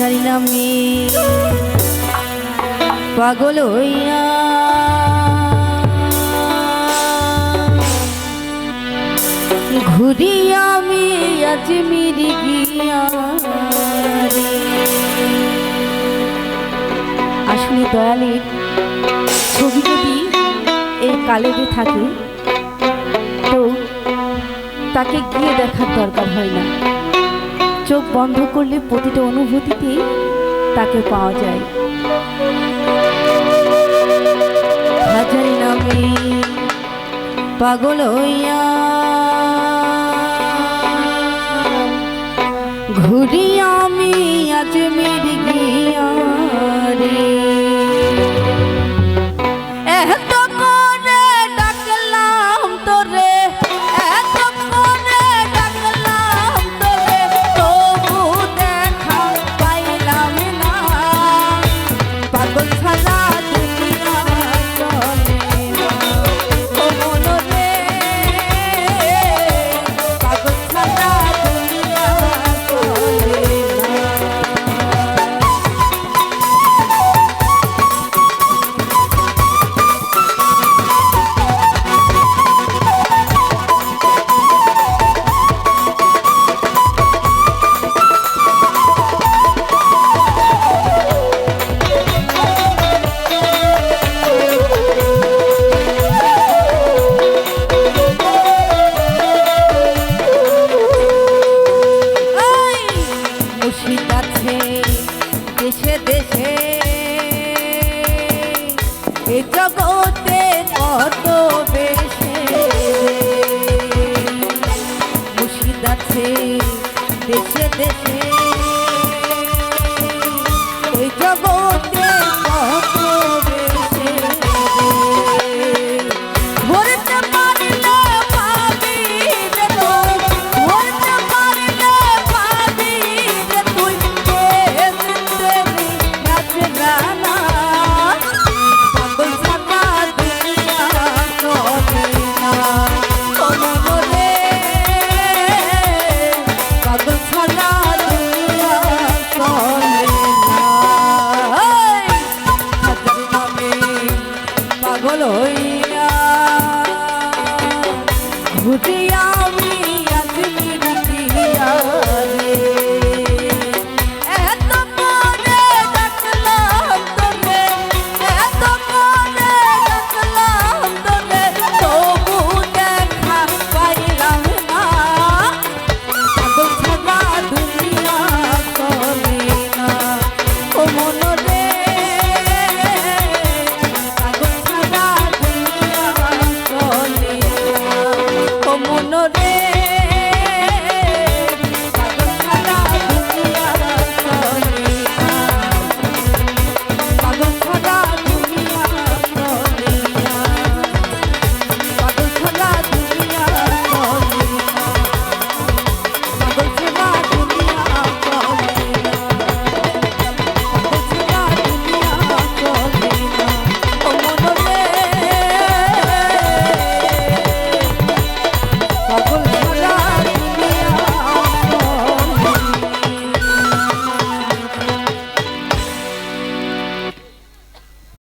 হাজারি নামে পাগল হইয়া। ঘুরি আমি আজমির গিয়া আসলে দয়ালের ছবি যদি এই কালেবে থাকে, তো তাকে গিয়ে দেখার দরকার হয় না। চোখ বন্ধ করলে প্রতিটা অনুভূতিতেই তাকে পাওয়া যায়। হাজার নামে পাগল হইয়া ঘুরি দেশে দেশে। এ জগতে কত আমি